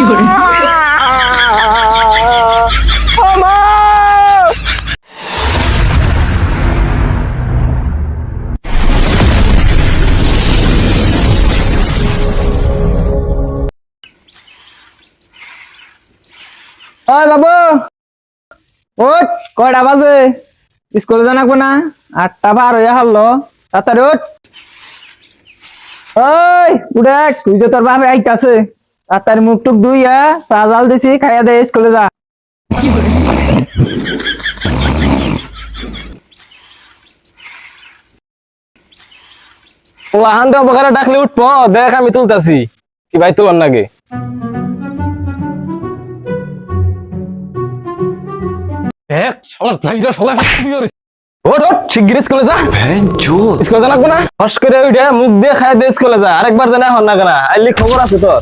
ওই বাবু ওট কয়টা বাজে? স্কুলে জানাব না? আটটা বার হারলো। তাড়াতাড়ি ওই উড়ে তুই তো তোর বাপে আইতাছে। তাড়াতাড়ি মুখ টুক ধুইয়া চা জাল দিছি খাইয়া দে স্কুলে যা। ও ডাকলে উঠবো। দেখ আমি তুলতাছি। কি ভাই দেখ ওট ওট শিগগির স্কুলে যা। স্কুলে না। হস করে উঠে মুখ দিয়ে খাই দিয়ে স্কুলে যা। আরেকবার জানা হন না কেনা। আইলি খবর আছে তোর।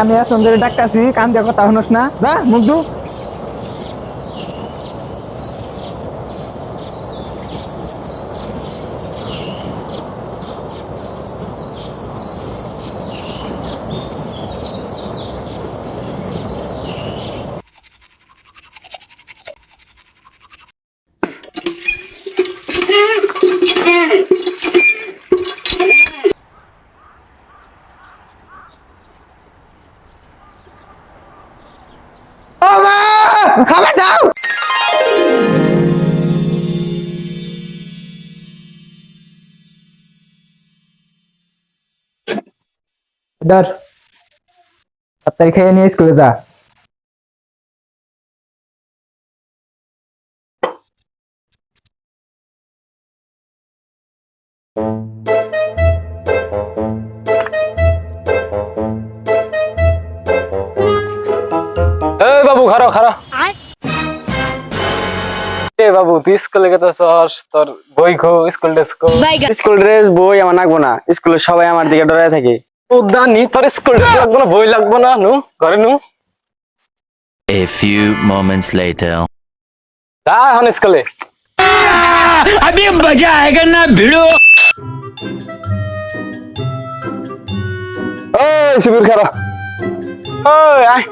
আমি এত ধরে ডাকতাছি কান দিয়ে কথা শুনোস না। যা মুখ খাবার দাও ধর তাড়াতাড়ি খেয়ে নিয়ে স্কুলে যা এই বাবু খারো খারো এ বাবু তুই স্কুলে গেতে চস তোর বই খো স্কুল ড্রেস খো স্কুল ড্রেস বই আমার লাগবো না স্কুলে সবাই আমার দিকে ডরায় থাকে উদানি তোর স্কুল ড্রেস লাগবো না বই লাগবো না নু ঘরে নু A few moments later. যা এখন স্কুলে अभी मजा आएगा ना भिड़ो ওই শিবির খারা ওই আয়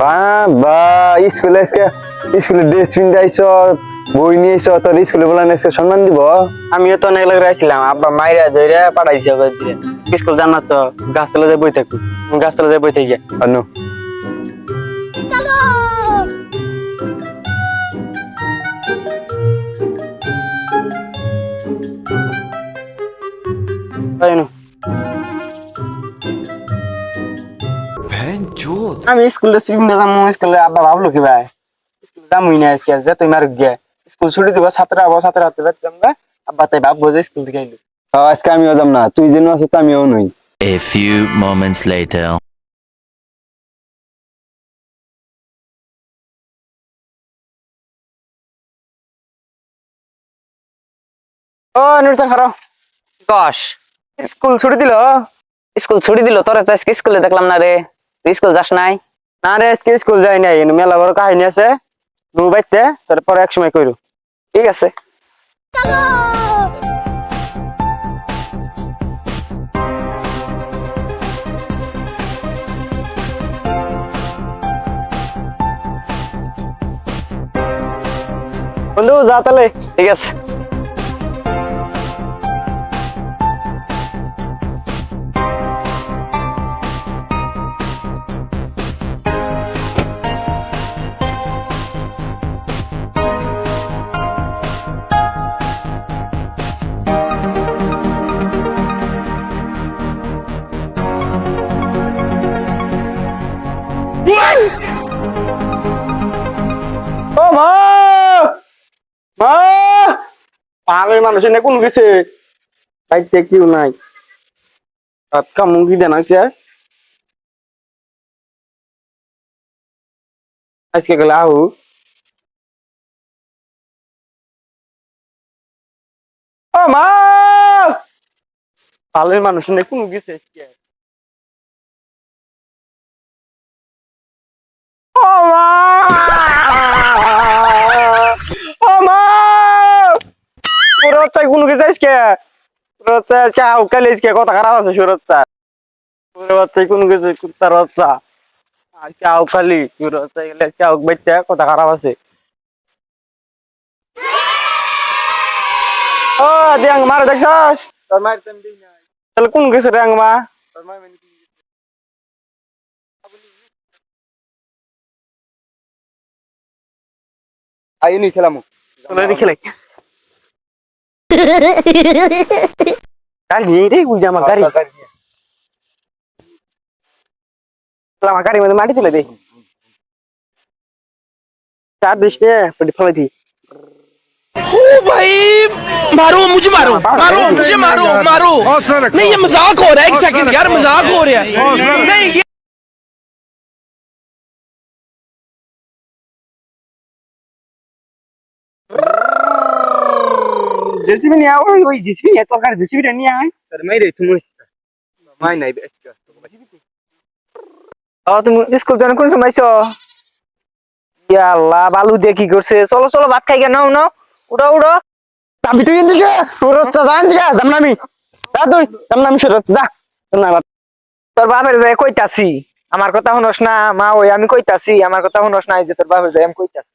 বাবা স্কুলে আজকে স্কুলে ড্রেস পিনতে আইছ বই নিয়ে আইছ তোর স্কুলে বলে আজকে সম্মান দিব? আমিও তো অনেক লোক রাখছিলাম আব্বা মাইরা ধরে পাঠাইছে স্কুল জানা তো গাছতলা যাই বই থাকি গাছতলা যাই বই থাকি। আমি স্কুলে সিমে যাব স্কুলে আব্বা ভাবলো কি ভাই স্কুলে যামুই না আজকে যে তুই মার গিয়ে। স্কুল ছুটি দিব ছাত্র আবার ছাত্র হাতে বেতন আমরা আব্বা তাই ভাববো যে স্কুল থেকে আইলো আজকে আমিও যাম না। তুই যেন আছিস আমিও নই A few moments later. ও নির্তা খারো কস? স্কুল ছুটি দিল। স্কুল ছুটি দিল তোরা তো আজকে স্কুলে দেখলাম না রে তুই স্কুল যাস নাই? না রে, আজকে স্কুল যাই নাই, এনে মেলা বড় কাহিনী আছে। নু বাইতে, তারপরে এক সময় কইরু। ঠিক আছে। বন্ধু, যা তাহলে। ঠিক আছে। মা! মানুষ এনে কোন গেছে? বাইতে কেউ নাই। আটকা মুগি দেন আছে আজকে গেলে আহু। মা! পাগল মানুষ এনে কোন গেছে আজকে? সুরত চাই কোনো কিছু আজকে সুরত চাই আজকে আউকালে আজকে কথা খারাপ আছে সুরত চাই। কোনো কিছু কুত্তার বাচ্চা। আজকে আউকালি সুরত চাই গেলে আজকে আউক বাচ্চা কথা খারাপ আছে। ও দিয়াং মারে দেখছস? তোর মায়ের তেম দিই নাই। তাহলে কোন কিছু রে মা? তোর মায়ের মানে কি? আইনি খেলামু দেখি मांडी तुला ते चार भाई मारो मुझे मारो मारो मुझे मारो मारो नहीं ये मज़ाक हो रहा है एक सेकंड यार मज़ाक हो रहा है नहीं জেসিবি নিয়ে আয় ওই ওই জেসিবি নিয়ে তোর জেসিবিটা নিয়ে আয়। তোর মাইরে তুমি মাই নাই ও তুমি স্কুল জানো কোন সময় আইছো? ইয়া আল্লাহ বালু দিয়ে কি করছে? চলো চলো ভাত খাই গে নাও নাও। উড়ো উড়ো চাবি তুই দিকে সুরত চা যান দিকে যাম না আমি যা তুই যাম না যা তোর বাপের যায় কইতাছি আমার কথা শুনস না মা ওই আমি কইতাছি আমার কথা শুনস না এই যে তোর বাপের যায় আমি কইতাছি।